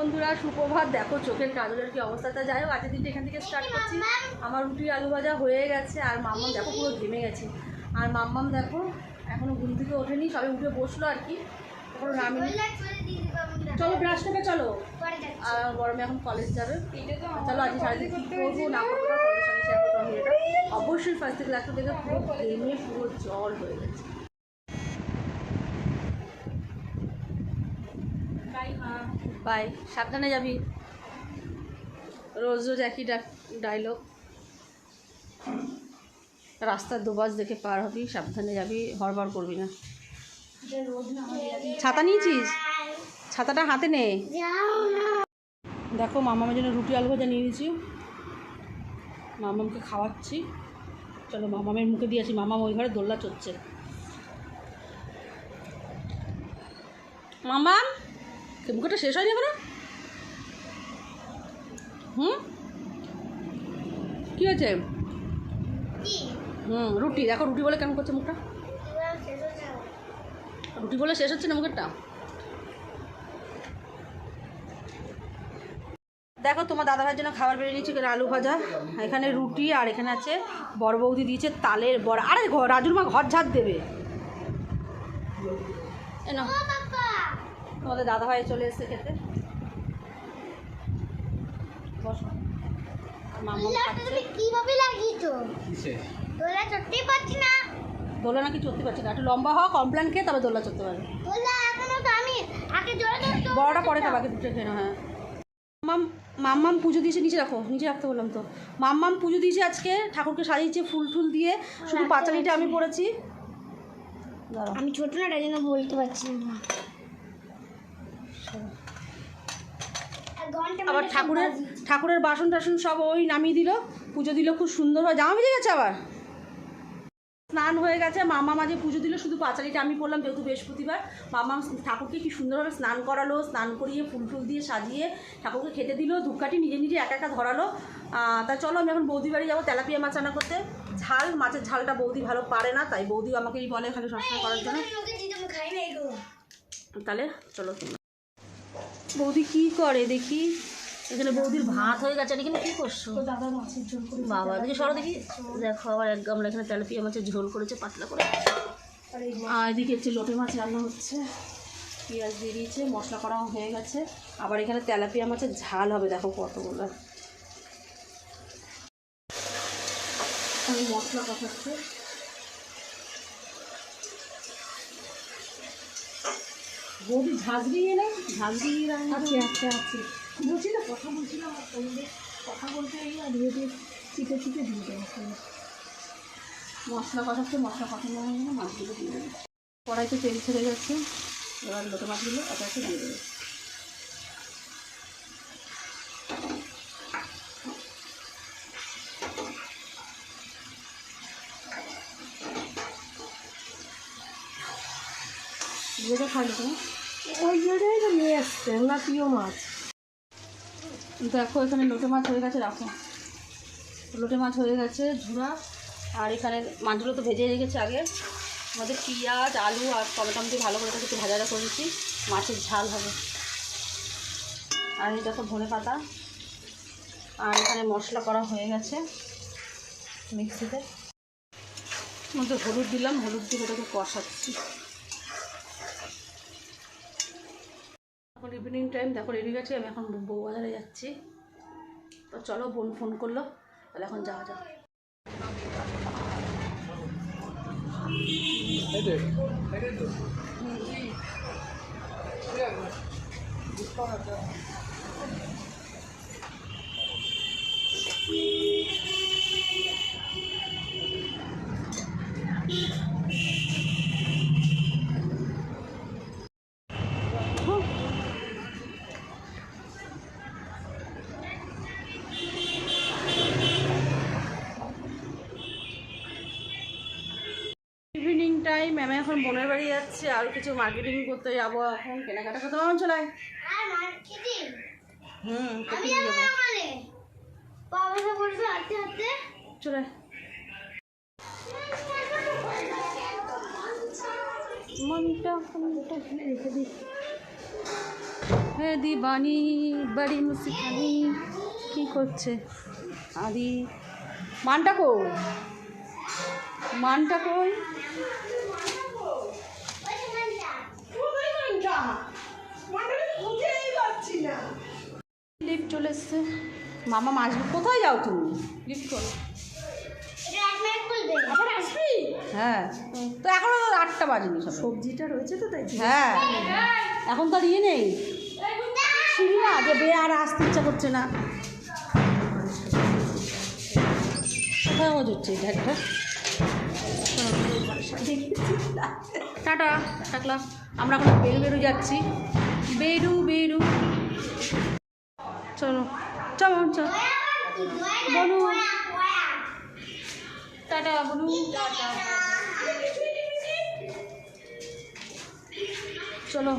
বন্ধুরা, সুপ্রভাত। দেখো, চোখের কাজলের কি অবস্থাটা যাই হোক, আজকের এখান থেকে স্টার্ট করছি। আমার রুটি আলু ভাজা হয়ে গেছে, আর মাম্মাম দেখো পুরো ঘেমে গেছে। আর মাম্মাম দেখো, এখনও ঘুম থেকে ওঠেনি, সবে উঠে বসল আর কি। এখনও নামিনি। চলো ব্রাশ করবে চলো। আর গরমে এখন কলেজ যাবে। চলো, আজকে সারাদিন কী করব, না করব অবশ্যই ফার্স্ট থেকে লাস্ট থেকে পুরো ঘেমে, পুরো জল হয়ে গেছে। বাই, সাবধানে যাবি। রোজ রোজ একই ডায়লগ রাস্তার দুবাস দেখে পার হবি, সাবধানে যাবি, হড়বড় করবি না। ছাতা নিয়েছিস? ছাতাটা হাতে নে। দেখো, মামামের জন্য রুটি আলু ভাজা নিয়ে নিয়েছি। মামামকে খাওয়াচ্ছি। চলো, মামামের মুখে দিয়েছি মামাম ওই ঘরে দোল্লা চড়ছে। মামাম? মুখটা শেষ হয়নি এখনও? হুম? কী হয়েছে? হুম রুটি। দেখো রুটি বলে কেমন করছে মুখটা? রুটি বলে শেষ হচ্ছে না মুখেরটা? দেখো তোমার দাদাভাইয়ের জন্য খাবার বেরিয়ে নিয়েছি এখানে আলু ভাজা এখানে রুটি আর এখানে আছে বড় বৌদি দিয়েছে তালের বড়। আরে ঘর রাজুর মা ঘর ঝাড় দেবে। এ তোমাদের দাদাভাই চলে এসেছে খেতে। বসো। কীভাবে লাগিয়েছো? দোলা পারছি না। দোলা নাকি চড়তে পারছে না। একটু লম্বা হওয়া কমপ্লেন খেয়ে তবে দোলা চড়তে পারবে। দোলা এখনও তো আমি আগে জোরে বড়টা পরে খাবাকে দুটো খেয়ে হ্যাঁ। মাম মাম্মাম পুজো দিয়েছে নিচে রাখো নিচে রাখতে বললাম তো। মাম্মাম পুজো দিয়েছে আজকে ঠাকুরকে সাজিয়েছে ফুল টুল দিয়ে। শুধু পাঁচালিটা আমি পড়েছি। আমি ছোট না তাই জন্য বলতে পারছি না। আবার ঠাকুরের ঠাকুরের বাসন টাসন সব ওই নামিয়ে দিল পুজো দিল খুব সুন্দর হয়। জামা ভিজে গেছে আবার? স্নান হয়ে গেছে মামা মাঝে পুজো দিল শুধু পাঁচালিটা আমি পড়লাম যেহেতু বৃহস্পতিবার। মামা ঠাকুরকে কি সুন্দরভাবে স্নান করালো স্নান করিয়ে ফুল ফুল দিয়ে সাজিয়ে ঠাকুরকে খেতে দিল ধূপকাঠি নিজে নিজে একা একা ধরালো। তা চলো আমি এখন বৌদি বাড়ি যাব তেলাপিয়া মাছ রান্না করতে। ঝাল মাছের ঝালটা বৌদি ভালো পারে না তাই বৌদি আমাকেই বলে খালি সবসময় করার জন্য। তাহলে চলো। বৌদি কি করে দেখি? এখানে বৌদির ভাত হয়ে গেছে আর এখানে কি করছ? দাদা মাছের ঝোল করে বাবা দেখি সরো দেখি। দেখো আবার এক গামলা এখানে তেলাপিয়া মাছের ঝোল করেছে পাতলা করে। আর এদিকে হচ্ছে লোটে মাছ রান্না হচ্ছে। পেঁয়াজ দিয়ে দিয়েছে মশলা করাও হয়ে গেছে। আবার এখানে তেলাপিয়া মাছের ঝাল হবে দেখো কতগুলো। আমি মশলা কষাচ্ছে। বৌদি ঝাঁঝরি নেই ঝাঁঝরি রান্না আছে আছে আছে। বলছি না কথা বলছিলাম তোমাদের কথা বলতে গিয়ে আর ধীরে চিটে চিপে দিয়ে দেবো মশলা কষাচ্ছে মশলা কষানো হয়ে গেলে মাছগুলো দিয়ে দেবে কড়াইতে তেল ছেড়ে যাচ্ছে। এবার লোটো মাছগুলো একে একে দিয়ে দেবে। খালি তুমি ওই জন্যই তো নিয়ে এসছে, না প্রিয় মাছ। দেখো, এখানে লোটে মাছ হয়ে গেছে, রাখো। লোটে মাছ হয়ে গেছে, ঝুড়া। আর এখানে মাছগুলো তো ভেজে রেখেছে আগে। আমাদের পেঁয়াজ, আলু আর টমেটো দিয়ে ভালো করে একটু ভাজা ভাজা করেছি মাছের ঝাল হবে। আর এই দেখো, ধনে পাতা। আর এখানে মশলা করা হয়ে গেছে মিক্সিতে। মধ্যে হলুদ দিলাম, হলুদ দিয়ে ওটাকে কষাচ্ছি। এখন ইভিনিং টাইম দেখো রেডি গেছে আমি এখন বউ বাজারে যাচ্ছি। তো চলো, বোন ফোন করল, তাহলে এখন যাওয়া যাক। টাইম আমি এখন বোনের বাড়ি যাচ্ছি আর কিছু মার্কেটিং করতে যাব এখন কেনাকাটা করতে পারব চলাই হুম চলে মনটা মনটা এখানে রেখে দিই। হে দিবানি বাড়ি মুসিকানি কি করছে? আদি মানটা কই? মানটা কই? লিফট চলে এসছে। মামা মাছ কোথায় যাও তুমি? লিফট কর। আবার আসবি হ্যাঁ তো এখনও আটটা বাজেনি সব সবজিটা রয়েছে তো তাই হ্যাঁ এখন তো আর ইয়ে নেই। সিঁড়ি না যে বে আর আসতে ইচ্ছা করছে না। কোথায় হচ্ছে এটা একটা? টাটা থাকলাম আমরা এখন বেরু বেরু যাচ্ছি। বেরু বেরু। চলো চলো চলো। বলু টাটা বলু চলো।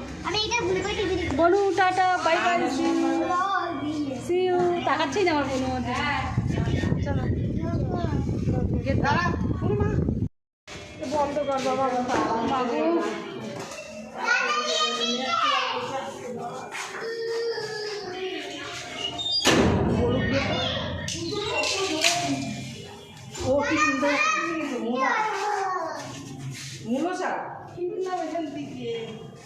Bolu tata, bye bye, see you. তাকাচ্ছেই না আমার কোনো মধ্যে। চলো। ও কি সুন্দর মূলো শাক কিনলাম এখান থেকে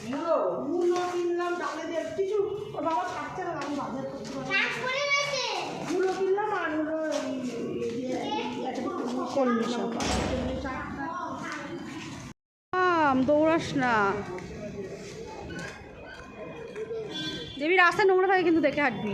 মূলো মূলো কিনলাম ডালে দিয়ে কিছু ওর বাবা থাকছে না আমি বাজার করতে মূলো কিনলাম আর হলো এই আম দৌড়াস না। দেবী রাস্তা নোংরা থাকে কিন্তু দেখে হাঁটবি।